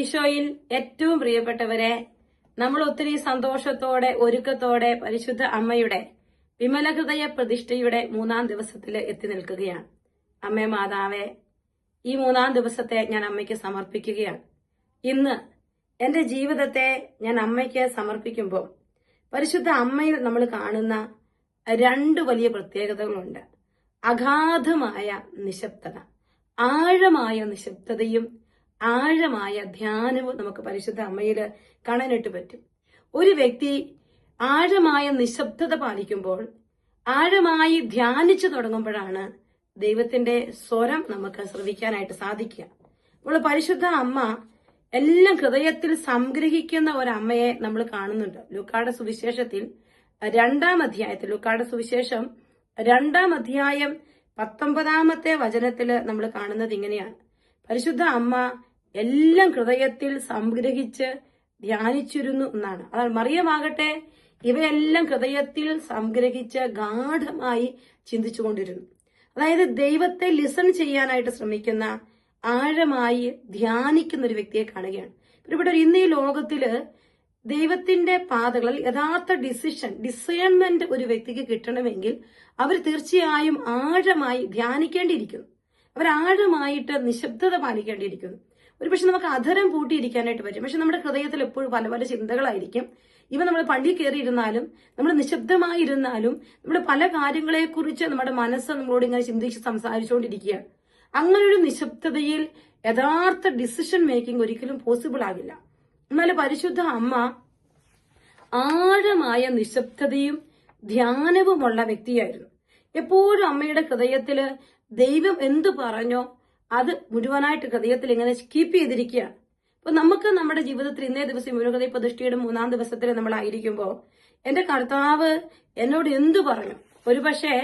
ഈശോയിൽ ഏറ്റവും പ്രിയപ്പെട്ടവരെ നമ്മൾ ഒത്തിരി സന്തോഷത്തോടെ ഒരുക്കത്തോടെ പരിശുദ്ധ അമ്മയുടെ വിമലഹൃദയ പ്രതിഷ്ഠയുടെ മൂന്നാം ദിവസത്തിൽ എത്തി നിൽക്കുകയാണ്. അമ്മേ മാതാവേ ഈ മൂന്നാം ദിവസത്തെ ഞാൻ അമ്മയ്ക്ക് സമർപ്പിക്കുകയാണ്. ഇന്ന് എന്റെ ജീവിതത്തെ ഞാൻ അമ്മയ്ക്ക് സമർപ്പിക്കുമ്പോൾ പരിശുദ്ധ അമ്മയിൽ നമ്മൾ കാണുന്ന രണ്ട് വലിയ പ്രത്യേകതകളുണ്ട്. അഗാധമായ നിശബ്ദത ആഴമായ നിശബ്ദതയും ആഴമായ ധ്യാനവും നമുക്ക് പരിശുദ്ധ അമ്മയിൽ കാണാനായിട്ട് പറ്റും. ഒരു വ്യക്തി ആഴമായ നിശബ്ദത പാലിക്കുമ്പോൾ ആഴമായി ധ്യാനിച്ചു തുടങ്ങുമ്പോഴാണ് ദൈവത്തിന്റെ സ്വരം നമുക്ക് ശ്രവിക്കാനായിട്ട് സാധിക്കുക. അപ്പോൾ പരിശുദ്ധ അമ്മ എല്ലാം ഹൃദയത്തിൽ സംഗ്രഹിക്കുന്ന ഒരമ്മയെ നമ്മൾ കാണുന്നുണ്ട്. ലുക്കാട സുവിശേഷത്തിൽ രണ്ടാം അധ്യായത്തിൽ ലുക്കാട സുവിശേഷം രണ്ടാം അധ്യായം പത്തൊമ്പതാമത്തെ വചനത്തിൽ നമ്മൾ കാണുന്നത് ഇങ്ങനെയാണ്. പരിശുദ്ധ അമ്മ എല്ലാം ഹൃദയത്തിൽ സംഗ്രഹിച്ച് ധ്യാനിച്ചിരുന്നു എന്നാണ്. അതാണ് മറിയമാകട്ടെ ഇവയെല്ലാം ഹൃദയത്തിൽ സംഗ്രഹിച്ച് ഗാഠമായി ചിന്തിച്ചുകൊണ്ടിരുന്നു. അതായത് ദൈവത്തെ ലിസൺ ചെയ്യാനായിട്ട് ശ്രമിക്കുന്ന ആഴമായി ധ്യാനിക്കുന്ന ഒരു വ്യക്തിയെ കാണുകയാണ്. ഇവിടെ ഇന്ന് ഈ ലോകത്തിൽ ദൈവത്തിന്റെ പാതകളിൽ യഥാർത്ഥ ഡിസിഷൻ ഡിസൈൻമെന്റ് ഒരു വ്യക്തിക്ക് കിട്ടണമെങ്കിൽ അവർ തീർച്ചയായും ആഴമായി ധ്യാനിക്കേണ്ടിയിരിക്കുന്നു. അവർ ആഴമായിട്ട് നിശബ്ദത പാലിക്കേണ്ടിയിരിക്കുന്നു. ഒരുപക്ഷെ നമുക്ക് അധരം പൂട്ടിയിരിക്കാനായിട്ട് പറ്റും. പക്ഷെ നമ്മുടെ ഹൃദയത്തിൽ എപ്പോഴും പല പല ചിന്തകളായിരിക്കും. ഇവ നമ്മൾ പള്ളി കയറിയിരുന്നാലും നമ്മൾ നിശബ്ദമായിരുന്നാലും നമ്മൾ പല കാര്യങ്ങളെക്കുറിച്ച് നമ്മുടെ മനസ്സ് നമ്മളോട് ഇങ്ങനെ ചിന്തിച്ച് സംസാരിച്ചുകൊണ്ടിരിക്കുകയാണ്. അങ്ങനെ ഒരു നിശബ്ദതയിൽ യഥാർത്ഥ ഡിസിഷൻ മേക്കിംഗ് ഒരിക്കലും പോസിബിൾ ആകില്ല. എന്നാൽ പരിശുദ്ധ അമ്മ ആഴമായ നിശബ്ദതയും ധ്യാനവുമുള്ള വ്യക്തിയായിരുന്നു. എപ്പോഴും അമ്മയുടെ ഹൃദയത്തിൽ ദൈവം എന്തു പറഞ്ഞോ അത് മുഴുവനായിട്ട് ഹൃദയത്തിൽ ഇങ്ങനെ കീപ്പ് ചെയ്തിരിക്കുകയാണ്. അപ്പൊ നമുക്ക് നമ്മുടെ ജീവിതത്തിൽ ഇന്നേ ദിവസം മുരുകതയ പ്രതിഷ്ഠയുടെ മൂന്നാം ദിവസത്തിൽ നമ്മളായിരിക്കുമ്പോൾ എന്റെ കർത്താവ് എന്നോട് എന്തു പറഞ്ഞു? ഒരുപക്ഷെ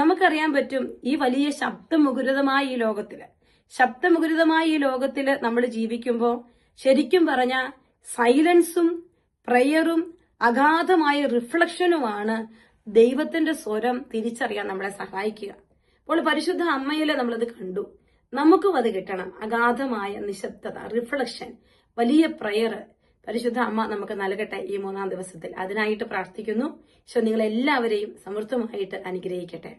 നമുക്കറിയാൻ പറ്റും ഈ വലിയ ശബ്ദമുഖരിതമായ ഈ ലോകത്തിൽ ശബ്ദമുഖരിതമായ ഈ ലോകത്തിൽ നമ്മൾ ജീവിക്കുമ്പോൾ ശരിക്കും പറഞ്ഞ സൈലൻസും പ്രയറും അഗാധമായ റിഫ്ലക്ഷനുമാണ് ദൈവത്തിന്റെ സ്വരം തിരിച്ചറിയാൻ നമ്മളെ സഹായിക്കുക. അപ്പോൾ പരിശുദ്ധ അമ്മയിലെ നമ്മളത് കണ്ടു. നമുക്കും അത് കിട്ടണം. അഗാധമായ നിശബ്ദത റിഫ്ലക്ഷൻ വലിയ പ്രയർ പരിശുദ്ധ അമ്മ നമുക്ക് നൽകട്ടെ ഈ മൂന്നാം ദിവസത്തിൽ. അതിനായിട്ട് പ്രാർത്ഥിക്കുന്നു. ഈശോ നിങ്ങളെല്ലാവരെയും സമൃദ്ധമായിട്ട് അനുഗ്രഹിക്കട്ടെ.